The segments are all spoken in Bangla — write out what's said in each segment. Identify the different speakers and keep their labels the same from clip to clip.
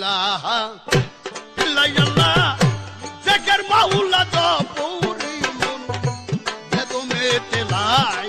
Speaker 1: ইলাহা ইল্লাল্লাহ জেকের মাওলা জপুরি মন। বেদমেতে লাই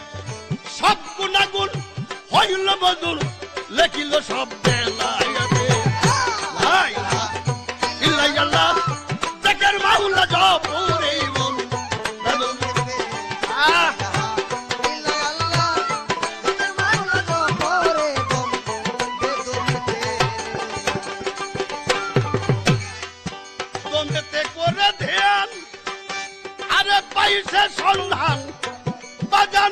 Speaker 1: গুণাগুণ হইল মজনুন লেখিল সব বেলায়াতে লা ইলাহা ইল্লাল্লাহ জেকের মাওলা জপুরে মন। আহ। দমেতে করে ধ্যান, আরে পাইছে সন্ধান। বাজান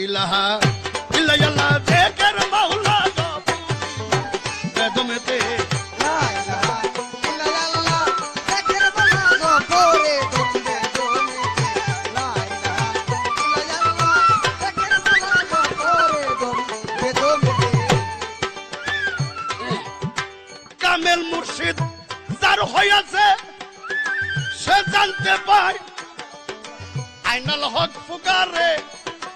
Speaker 1: ইলাহা ইল্লাল্লাহ জাকের মাওলা জপরে দমেতে কামেল মুর্শিদ যার হইয়াছে, সে জানতে পায় আইনাল হক ফুকারে।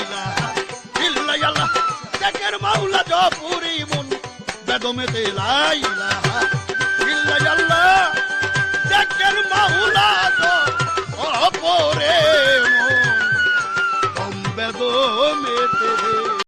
Speaker 1: ইলাহা ইল্লাল্লাহ দেখের মাওলা জপুরি মন বেদমেতে লাই ইলাহা